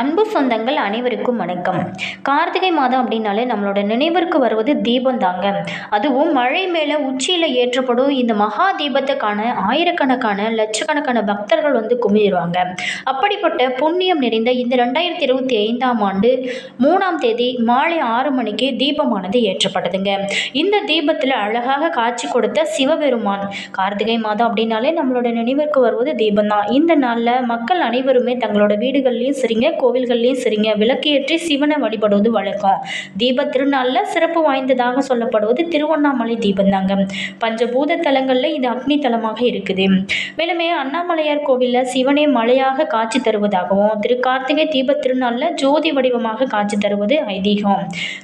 அன்பு சொந்தங்கள் அனைவருக்கும் வணக்கம். கார்த்திகை மாதம் அப்படின்னாலே நம்மளோட நினைவிற்கு வருவது தீபம் தாங்க. அதுவும் மழை மேலே உச்சியில் ஏற்றப்படும் இந்த மகா தீபத்தை காண ஆயிரக்கணக்கான லட்சக்கணக்கான பக்தர்கள் வந்து குமிழ்வாங்க அப்படிப்பட்ட புண்ணியம் நிறைந்த இந்த ரெண்டாயிரத்தி இருபத்தி ஐந்தாம் ஆண்டு மூணாம் தேதி மாலை ஆறு மணிக்கு தீபமானது ஏற்றப்பட்டதுங்க. இந்த தீபத்தில் அழகாக காட்சி கொடுத்த சிவபெருமான். கார்த்திகை மாதம் அப்படின்னாலே நம்மளோட நினைவிற்கு வருவது தீபம் தான் இந்த நாளில் மக்கள் அனைவருமே தங்களோட வீடுகள்லையும் சரிங்க கோவில்கள்லையும் சரிங்க. விளக்கேற்றி சிவனை வழிபடுவது வழக்கம் தீப திருநாளில் சிறப்பு வாய்ந்ததாக சொல்லப்படுவது திருவண்ணாமலை தீபம் தாங்க பஞ்சபூத தலங்களில் இது அக்னி தலமாக இருக்குது. மேலுமே அண்ணாமலையார் கோவிலில் சிவனே மலையாக காட்சி தருவதாகவும் திரு கார்த்திகை தீப திருநாளில் ஜோதி வடிவமாக காட்சி தருவது ஐதீகம்.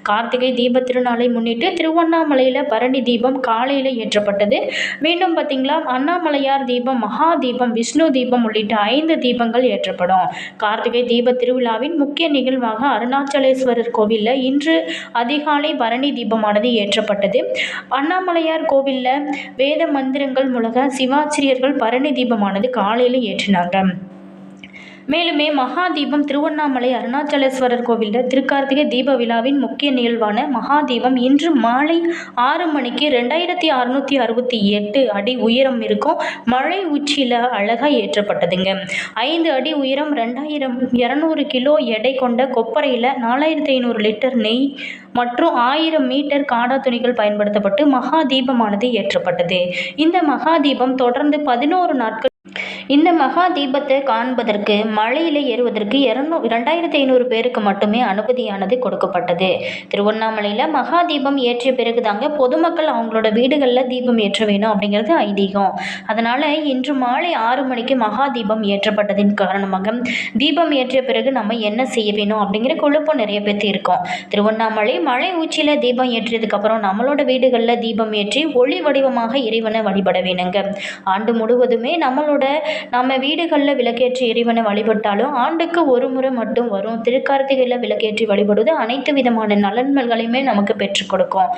கார்த்திகை தீப திருநாளை முன்னிட்டு திருவண்ணாமலையில் பரணி தீபம் காலையில் ஏற்றப்பட்டது. மீண்டும் பார்த்தீங்களா அண்ணாமலையார் தீபம் மகா தீபம் விஷ்ணு தீபம் உள்ளிட்ட ஐந்து தீபங்கள் ஏற்றப்படும். கார்த்திகை தீப திருவிழாவின் முக்கிய நிகழ்வாக அருணாச்சலேஸ்வரர் கோவிலில் இன்று அதிகாலை பரணி தீபமானது ஏற்றப்பட்டது. அண்ணாமலையார் கோவிலில் வேத மந்திரங்கள் மூலக சிவாச்சிரியர்கள் பரணி தீபமானது காலையில் ஏற்றினாங்க. மேலுமே மகா தீபம் திருவண்ணாமலை அருணாச்சலேஸ்வரர் கோவிலில் திருக்கார்த்திகை தீப விழாவின் முக்கிய நிகழ்வான மகா தீபம் இன்று மாலை ஆறு மணிக்கு ரெண்டாயிரத்தி அறுநூற்றி அறுபத்தி எட்டு அடி உயரம் இருக்கும் மழை உச்சியில் அழகாக ஏற்றப்பட்டதுங்க. ஐந்து அடி உயரம் ரெண்டாயிரம் இரநூறு கிலோ எடை கொண்ட கொப்பரையில் நாலாயிரத்தி ஐநூறு லிட்டர் நெய் மற்றும் ஆயிரம் மீட்டர் காடா துணிகள் பயன்படுத்தப்பட்டு மகா தீபமானது ஏற்றப்பட்டது. இந்த மகா தீபம் தொடர்ந்து பதினோரு நாட்கள் இந்த மகா தீபத்தை காண்பதற்கு மலையில் ஏறுவதற்கு இரநூ ரெண்டாயிரத்தி ஐநூறு பேருக்கு மட்டுமே அனுமதியானது கொடுக்கப்பட்டது. திருவண்ணாமலையில் மகா தீபம் ஏற்றிய பிறகு தாங்க பொதுமக்கள் அவங்களோட வீடுகளில் தீபம் ஏற்ற வேணும் அப்படிங்கிறது ஐதீகம். அதனால் இன்று மாலை ஆறு மணிக்கு மகா தீபம் ஏற்றப்பட்டதின் காரணமாக தீபம் ஏற்றிய பிறகு நம்ம என்ன செய்ய வேணும் அப்படிங்கிற குழப்பம் நிறைய பேர்த்து இருக்கோம். திருவண்ணாமலை மலை உச்சியில் தீபம் ஏற்றியதுக்கப்புறம் நம்மளோட வீடுகளில் தீபம் ஏற்றி ஒளி வடிவமாக இறைவனை வழிபட வேணுங்க. ஆண்டு முழுவதுமே நம்மளோட நம்ம வீடுகளில் விளக்கேற்றி இறைவனை வழிபட்டாலும் ஆண்டுக்கு ஒரு முறை மட்டும் வரும். திருக்கார்த்திகையில் விளக்கேற்றி வழிபடுவது அனைத்து விதமான நலன்களையுமே நமக்கு பெற்றுக் கொடுக்கும்.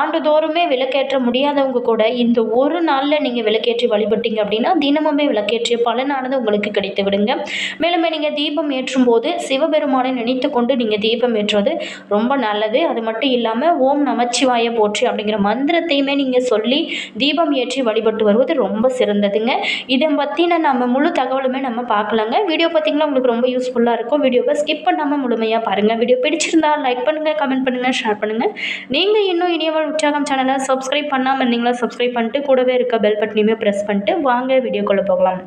ஆண்டுதோறுமே விளக்கேற்ற முடியாதவங்க கூட இந்த ஒரு நாளில் நீங்கள் விளக்கேற்றி வழிபட்டீங்க அப்படின்னா தினமுமே விளக்கேற்றிய பலனானது உங்களுக்கு கிடைத்து விடுங்க. மேலும் நீங்கள் தீபம் ஏற்றும் போது சிவபெருமானை நினைத்து கொண்டு நீங்கள் தீபம் ஏற்றுவது ரொம்ப நல்லது. அது மட்டும் இல்லாமல் ஓம் நமச்சிவாய போற்றி அப்படிங்கிற மந்திரத்தையுமே நீங்கள் சொல்லி தீபம் ஏற்றி வழிபட்டு வருவது ரொம்ப சிறந்ததுங்க. இதை பற்றின நம்ம முழு தகவலுமே நம்ம பார்க்கலாங்க. வீடியோ பார்த்தீங்கன்னா உங்களுக்கு ரொம்ப யூஸ்ஃபுல்லாக இருக்கும். வீடியோவை ஸ்கிப் பண்ணாமல் முழுமையாக பாருங்கள் வீடியோ பிடிச்சிருந்தா லைக் பண்ணுங்கள் கமெண்ட் பண்ணுங்கள் ஷேர் பண்ணுங்கள் நீங்கள் இன்னும் இனியவள் உற்சாகம் சேனலை சப்ஸ்கிரைப் பண்ணாமல் இருந்தீங்களா சப்ஸ்கிரைப் பண்ணிட்டு கூடவே இருக்க பெல் பட்டனையுமே ப்ரெஸ் பண்ணிட்டு வாங்க வீடியோக்குள்ளே போகலாம்.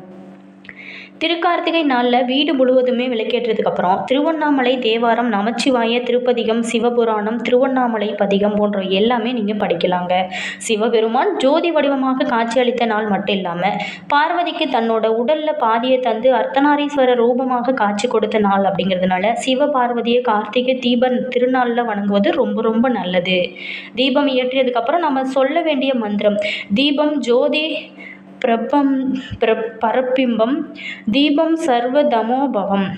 திருக்கார்த்திகை நாளில் வீடு முழுவதுமே விளக்கேற்றதுக்கப்புறம் திருவண்ணாமலை தேவாரம் நமச்சிவாய திருப்பதிகம் சிவபுராணம் திருவண்ணாமலை பதிகம் போன்ற எல்லாமே நீங்கள் படிக்கலாங்க. சிவபெருமான் ஜோதி வடிவமாக காட்சியளித்த நாள் மட்டும் இல்லாமல் பார்வதிக்கு தன்னோட உடலில் பாதியை தந்து அர்த்தநாரீஸ்வர ரூபமாக காட்சி கொடுத்த நாள் அப்படிங்கிறதுனால சிவ பார்வதியை கார்த்திகை தீப திருநாளில் வணங்குவது ரொம்ப ரொம்ப நல்லது. தீபம் இயற்றியதுக்கப்புறம் நம்ம சொல்ல வேண்டிய மந்திரம் தீபம் ஜோதி பிரபம் பிர பரப்பிம்பம் தீபம் சர்வதமோபவம்.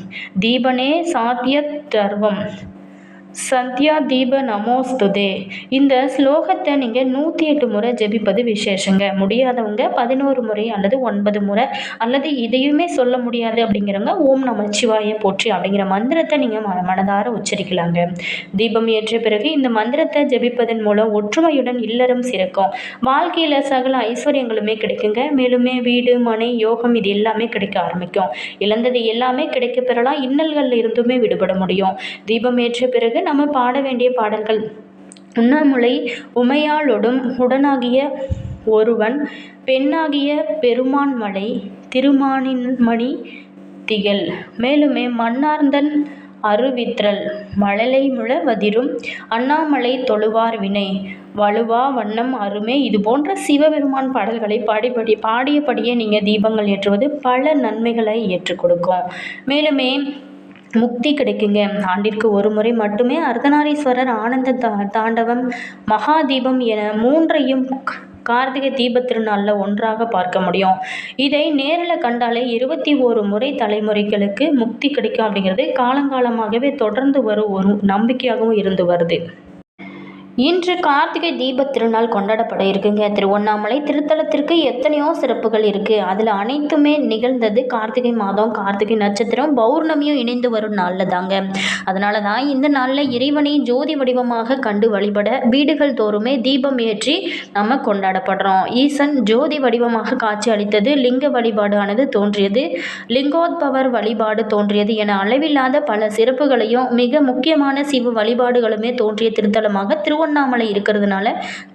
தீபனே சாத்தியத் தர்வம். சத்யா தீப நமோஸ்துதே. இந்த ஸ்லோகத்தை நீங்கள் நூற்றி எட்டு முறை ஜெபிப்பது விசேஷங்க. முடியாதவங்க பதினோரு முறை அல்லது ஒன்பது முறை அல்லது இதையுமே சொல்ல முடியாது அப்படிங்கிறவங்க ஓம் நம சிவாய போற்றி அப்படிங்கிற மந்திரத்தை நீங்கள் மனதார உச்சரிக்கலாங்க. தீபம் ஏற்றிய பிறகு இந்த மந்திரத்தை ஜெபிப்பதன் மூலம் ஒற்றுமையுடன் இல்லறம் சிறக்கும். வாழ்க்கையில் சகல ஐஸ்வர்யங்களுமே கிடைக்குங்க. மேலுமே வீடு மனை யோகம் இது எல்லாமே கிடைக்க ஆரம்பிக்கும். இழந்தது எல்லாமே கிடைக்க பெறலாம் இன்னல்களில் இருந்துமே விடுபட முடியும். தீபம் ஏற்றிய பிறகு நம்ம பாட வேண்டிய பாடல்கள். உண்ணாமுலை உமையாளொடும் உடனாகிய ஒருவன் பெண்ணாகிய பெருமான் மலை திருமானின் மணி திகழ். மேலுமே மன்னார்ந்தன் அருவித்ரல் மழலை முழ வதிரும் அண்ணாமலை தொழுவார் வினை. வலுவா வண்ணம் அருமே இது போன்ற சிவபெருமான் பாடல்களை பாடிபடி பாடியபடியே நீங்கள் தீபங்கள் ஏற்றுவது பல நன்மைகளை ஏற்றுக் கொடுக்கும். மேலுமே முக்தி கிடைக்குங்க. ஆண்டிற்கு ஒரு முறை மட்டுமே அர்த்தநாரீஸ்வரர் ஆனந்த தா தாண்டவம் மகாதீபம் என மூன்றையும் கார்த்திகை தீப திருநாளில் ஒன்றாக பார்க்க முடியும். இதை நேரில் கண்டாலே இருபத்தி ஓரு முறை தலைமுறைகளுக்கு முக்தி கிடைக்கும் அப்படிங்கிறது காலங்காலமாகவே தொடர்ந்து வரும் ஒரு நம்பிக்கையாகவும் இருந்து வருது. இன்று கார்த்திகை தீபத் திருநாள் கொண்டாடப்பட இருக்குங்க. திருவண்ணாமலை திருத்தலத்திற்கு எத்தனையோ சிறப்புகள் இருக்குது அதில் அனைத்துமே நிகழ்ந்தது கார்த்திகை மாதம் கார்த்திகை நட்சத்திரம் பௌர்ணமியும் இணைந்து வரும் நாளில் தாங்க. அதனால தான் இந்த நாளில் இறைவனை ஜோதி வடிவமாக கண்டு வழிபட வீடுகள் தோறுமே தீபம் ஏற்றி நம்ம கொண்டாடப்படுறோம். ஈசன் ஜோதி வடிவமாக காட்சி அளித்தது லிங்க வழிபாடானது தோன்றியது லிங்கோத்பவர் வழிபாடு தோன்றியது என அளவில்லாத பல சிறப்புகளையும் மிக முக்கியமான சிவ வழிபாடுகளுமே தோன்றிய திருத்தலமாக திருவண்ணாமலை திருவண்ணாமலை இருக்கிறதுனால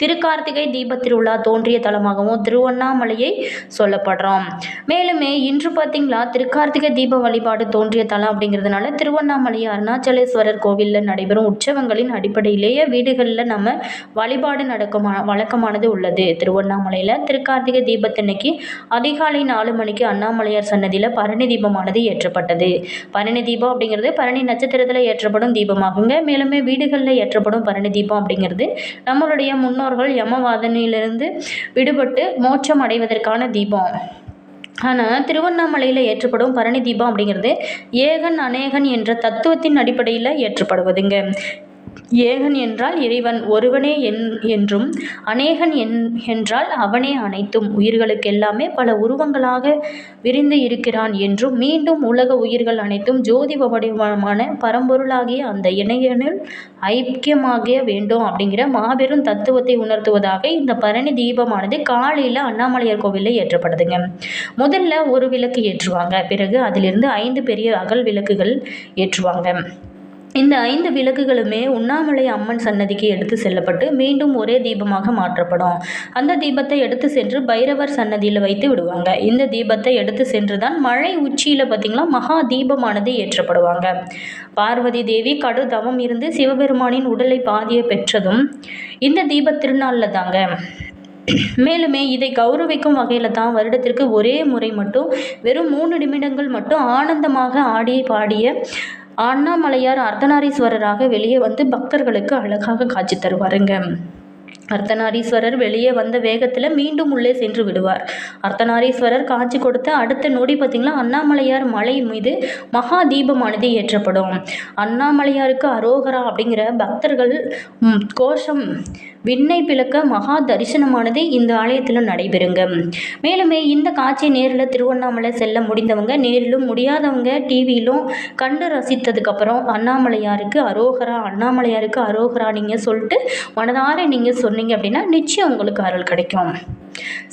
திருக்கார்த்திகை தீப திருவிழா தோன்றிய தலமாகவும் திருவண்ணாமலையை சொல்லப்படுறோம். மேலுமே இன்று பார்த்தீங்களா திருக்கார்த்திகை தீப வழிபாடு தோன்றிய தலம் அப்படிங்கிறதுனால திருவண்ணாமலை அருணாச்சலேஸ்வரர் கோவிலில் நடைபெறும் உற்சவங்களின் அடிப்படையிலேயே வீடுகளில் நம்ம வழிபாடு நடக்குமா வழக்கமானது உள்ளது. திருவண்ணாமலையில் திருக்கார்த்திகை தீபத்தன்னைக்கு அதிகாலை நாலு மணிக்கு அண்ணாமலையார் சன்னதியில் பரணி தீபமானது ஏற்றப்பட்டது. பரணி தீபம் அப்படிங்கிறது பரணி நட்சத்திரத்தில் ஏற்றப்படும் தீபமாகுங்க. மேலுமே வீடுகளில் ஏற்றப்படும் பரணி தீபம் அப்படிங்கிறது அப்படிங்கிறது நம்மளுடைய முன்னோர்கள் யமவாதனையிலிருந்து விடுபட்டு மோட்சம் அடைவதற்கான தீபம். ஆனால் திருவண்ணாமலையில் ஏற்றப்படும் பரணி தீபம் அப்படிங்கிறது ஏகன் அநேகன் என்ற தத்துவத்தின் அடிப்படையில் ஏற்றப்படுவதுங்க. ஏகன் என்றால் இறைவன் ஒருவனே என் என்றும் அநேகன் என் என்றால் அவனே அனைத்தும். உயிர்களுக்கெல்லாமே பல உருவங்களாக விரிந்து இருக்கிறான் என்றும் மீண்டும் உலக உயிர்கள் அனைத்தும் ஜோதி வடிவமான பரம்பொருளாகிய அந்த இணையனில் ஐக்கியமாக வேண்டும் அப்படிங்கிற மாபெரும் தத்துவத்தை உணர்த்துவதாக இந்த பரணி தீபமானது காலையில் அண்ணாமலையார் கோவிலில் ஏற்றப்படுதுங்க. முதல்ல ஒரு விளக்கு ஏற்றுவாங்க. பிறகு அதிலிருந்து ஐந்து பெரிய அகல் விளக்குகள் ஏற்றுவாங்க. இந்த ஐந்து விளக்குகளுமே உண்ணாமலை அம்மன் சன்னதிக்கு எடுத்து செல்லப்பட்டு மீண்டும் ஒரே தீபமாக மாற்றப்படும். அந்த தீபத்தை எடுத்து சென்று பைரவர் சன்னதியில் வைத்து விடுவாங்க. இந்த தீபத்தை எடுத்து சென்று தான் மழை உச்சியில் பார்த்திங்களா மகா தீபமானது ஏற்றப்படுவாங்க. பார்வதி தேவி கடு தவம் இருந்து சிவபெருமானின் உடலை பாதியை பெற்றதும் இந்த தீப திருநாளில் தாங்க. மேலுமே இதை கௌரவிக்கும் வகையில் தான் வருடத்திற்கு ஒரே முறை மட்டும் வெறும் மூணு நிமிடங்கள் மட்டும் ஆனந்தமாக ஆடி பாடிய அண்ணாமலையார் அர்த்தநாரீஸ்வரராக வெளியே வந்து பக்தர்களுக்கு அழகாக காட்சி தருவாருங்க. அர்த்தநாரீஸ்வரர் வெளியே வந்த வேகத்தில் மீண்டும் உள்ளே சென்று விடுவார். அர்த்தநாரீஸ்வரர் காட்சி கொடுத்த அடுத்த நொடி பார்த்திங்கன்னா அண்ணாமலையார் மலை மீது மகா தீபமானது ஏற்றப்படும். அண்ணாமலையாருக்கு அரோகரா அப்படிங்கிற பக்தர்கள் கோஷம் விண்ணை பிளக்க மகா தரிசனமானது இந்த ஆலயத்தில் நடைபெறுங்க. மேலுமே இந்த காட்சி நேரில் திருவண்ணாமலை செல்ல முடிந்தவங்க நேரிலும் முடியாதவங்க டிவியிலும் கண்டு ரசித்ததுக்கப்புறம் அண்ணாமலையாருக்கு அரோகரா அண்ணாமலையாருக்கு அரோகரா நீங்கள் சொல்லிட்டு மனதார நீங்கள் சொன்னீங்க அப்படின்னா நிச்சயம் உங்களுக்கு அருள் கிடைக்கும்.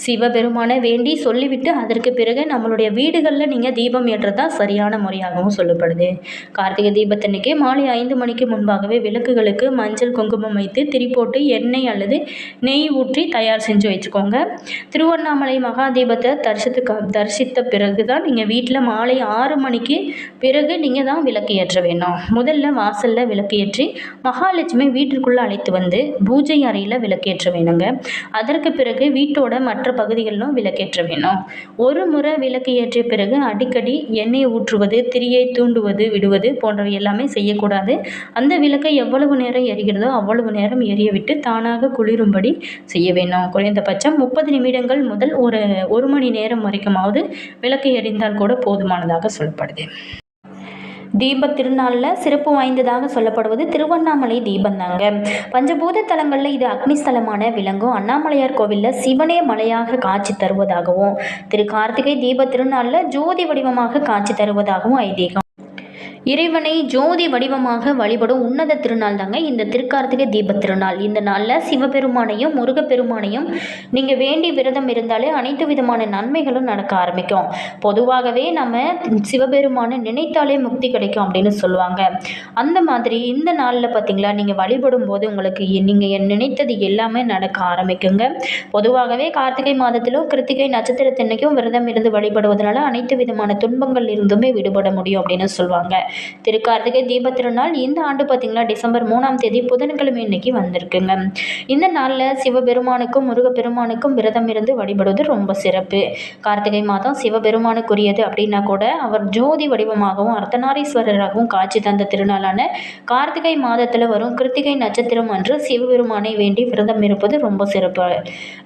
சிவபெருமானை வேண்டி சொல்லிவிட்டு அதற்கு பிறகு நம்மளுடைய வீடுகளில் நீங்கள் தீபம் ஏற்றதா சரியான முறையாகவும் சொல்லப்படுது. கார்த்திகை தீபத்தன்னைக்கு மாலை ஐந்து மணிக்கு முன்பாகவே விளக்குகளுக்கு மஞ்சள் குங்குமம் வைத்து திரி போட்டு எண்ணெய் அல்லது நெய் ஊற்றி தயார் செஞ்சு வச்சுக்கோங்க. திருவண்ணாமலை மகாதீபத்தை தீபத்தை தரிசித்த பிறகு தான் நீங்கள் வீட்டில் மாலை ஆறு மணிக்கு பிறகு நீங்கள் தான் விளக்கு ஏற்ற வேணும். முதல்ல வாசலில் விளக்கு ஏற்றி மகாலட்சுமி வீட்டிற்குள்ளே அழைத்து வந்து பூஜை அறையில் விளக்கேற்ற வேணுங்க. அதற்கு பிறகு வீட்டோட மற்ற பகுதிகளிலும் விளக்கேற்ற வேணும். ஒரு முறை விளக்கு ஏற்றிய பிறகு அடிக்கடி எண்ணெய் ஊற்றுவது திரியை தூண்டுவது விடுவது போன்றவை எல்லாமே செய்யக்கூடாது. அந்த விளக்கை எவ்வளவு நேரம் எரிகிறதோ அவ்வளவு நேரம் எரிய விட்டு தானாக குளிரும்படி செய்ய வேணும் குறைந்தபட்சம் முப்பது நிமிடங்கள் முதல் ஒரு ஒரு மணி நேரம் வரைக்குமாவது விளக்கு எரிந்தால் கூட போதுமானதாக சொல்லப்படுது. தீப திருநாளில் சிறப்பு வாய்ந்ததாக சொல்லப்படுவது திருவண்ணாமலை தீபம் தாங்க. பஞ்சபூத தலங்களில் இது அக்னிஸ்தலமான விலங்கும். அண்ணாமலையார் கோவிலில் சிவனே மலையாக காட்சி தருவதாகவும் திரு கார்த்திகை தீப திருநாளில் ஜோதி வடிவமாக காட்சி தருவதாகவும் ஐதீகம். இறைவனை ஜோதி வடிவமாக வழிபடும் உன்னத திருநாள் தாங்க இந்த திருக்கார்த்திகை தீப திருநாள். இந்த நாளில் சிவபெருமானையும் முருகப்பெருமானையும் நீங்கள் வேண்டி விரதம் இருந்தாலே அனைத்து விதமான நன்மைகளும் நடக்க ஆரம்பிக்கும். பொதுவாகவே நம்ம சிவபெருமானை நினைத்தாலே முக்தி கிடைக்கும் அப்படின்னு சொல்லுவாங்க. அந்த மாதிரி இந்த நாளில் பார்த்தீங்களா நீங்கள் வழிபடும் போது உங்களுக்கு நீங்கள் நினைத்தது எல்லாமே நடக்க ஆரம்பிக்குங்க. பொதுவாகவே கார்த்திகை மாதத்திலும் கிருத்திகை நட்சத்திரத்தன்னைக்கும் விரதம் இருந்து வழிபடுவதனால அனைத்து விதமான துன்பங்கள் இருந்துமே விடுபட முடியும் அப்படின்னு சொல்லுவாங்க. திருக்கார்த்திகை தீப திருநாள் இந்த ஆண்டு பார்த்திங்கன்னா டிசம்பர் மூணாம் தேதி புதன்கிழமை இன்னைக்கு வந்திருக்குங்க. இந்த நாளில் சிவபெருமானுக்கும் முருகப்பெருமானுக்கும் விரதம் இருந்து வழிபடுவது ரொம்ப சிறப்பு. கார்த்திகை மாதம் சிவபெருமானுக்குரியது அப்படின்னா கூட அவர் ஜோதி வடிவமாகவும் அர்த்தநாரீஸ்வரராகவும் காட்சி தந்த திருநாளான கார்த்திகை மாதத்தில் வரும் கிருத்திகை நட்சத்திரம் அன்று சிவபெருமானை வேண்டி விரதம் இருப்பது ரொம்ப சிறப்பு.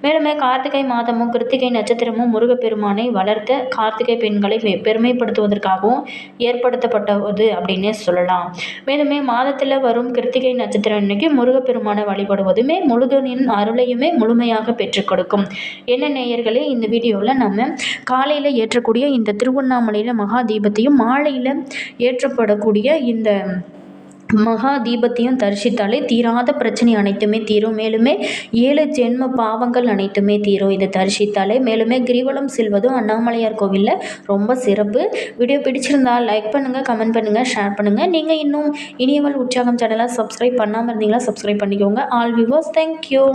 மேலுமே கார்த்திகை மாதமும் கிருத்திகை நட்சத்திரமும் முருகப்பெருமானை வளர்த்த கார்த்திகை பெண்களை பெருமைப்படுத்துவதற்காகவும் ஏற்படுத்தப்பட்ட போகுது அப்படின்னே சொல்லலாம். மேலுமே மாதத்தில் வரும் கிருத்திகை நட்சத்திரம் இன்னைக்கு முருகப்பெருமானை வழிபடுவதுமே முழுகனின் அருளையுமே முழுமையாக பெற்றுக் கொடுக்கும். என்ன நேயர்களே இந்த வீடியோவில் நம்ம காலையில் ஏற்றக்கூடிய இந்த திருவண்ணாமலையில் மகா தீபத்தையும் மாலையில் ஏற்றப்படக்கூடிய இந்த மகா தீபத்தையும் தரிசித்தாலே தீராத பிரச்சனை அனைத்துமே தீரும். மேலுமே ஏழு ஜென்ம பாவங்கள் அனைத்துமே தீரும். இதை தரிசித்தாலே மேலுமே கிரிவலம் செல்வதும் அண்ணாமலையார் கோவிலில் ரொம்ப சிறப்பு. வீடியோ பிடிச்சிருந்தால் லைக் பண்ணுங்கள் கமெண்ட் பண்ணுங்கள் ஷேர் பண்ணுங்கள் நீங்கள் இன்னும் இனியவள் உற்சாகம் சேனலாக சப்ஸ்கிரைப் பண்ணாமல் இருந்தீங்களா சப்ஸ்கிரைப் பண்ணிக்கோங்க. All viewers thank you